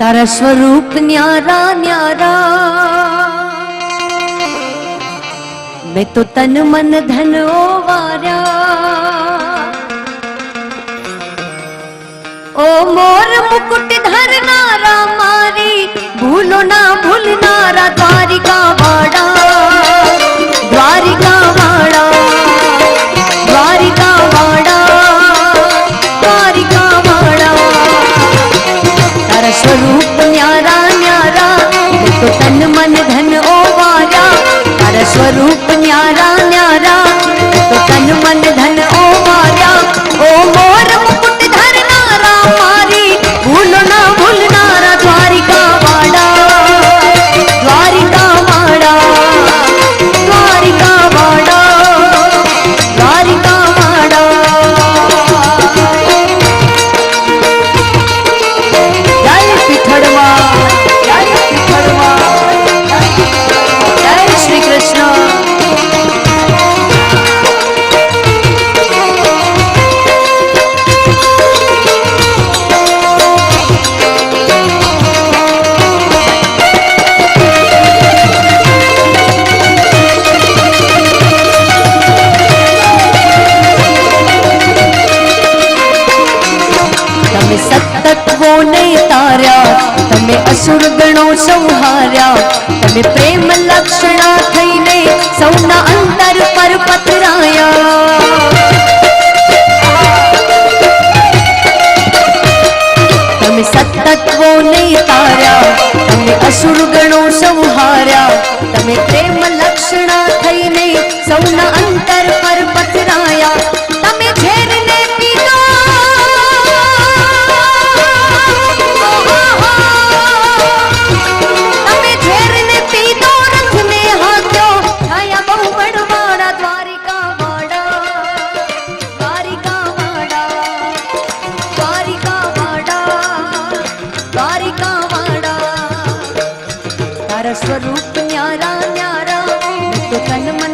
તારા સ્વરૂપ ન્યારા ન્યારા. મેં તો તન મન ધન વાર્યા. ઓ મોર મુકુટ ધરનારા મારી ભૂલો તમે સતત્વોને તાર્યા, તમે અસુર ગણો સંહાર્યા તમે પ્રેમ લક્ષણા થઈને સૌના અંતર પર પથરાયા. તમે સતત્વોને તાર્યા, તમે અસુર ગણો સંહાર ન્યારા ન્યારા તો તન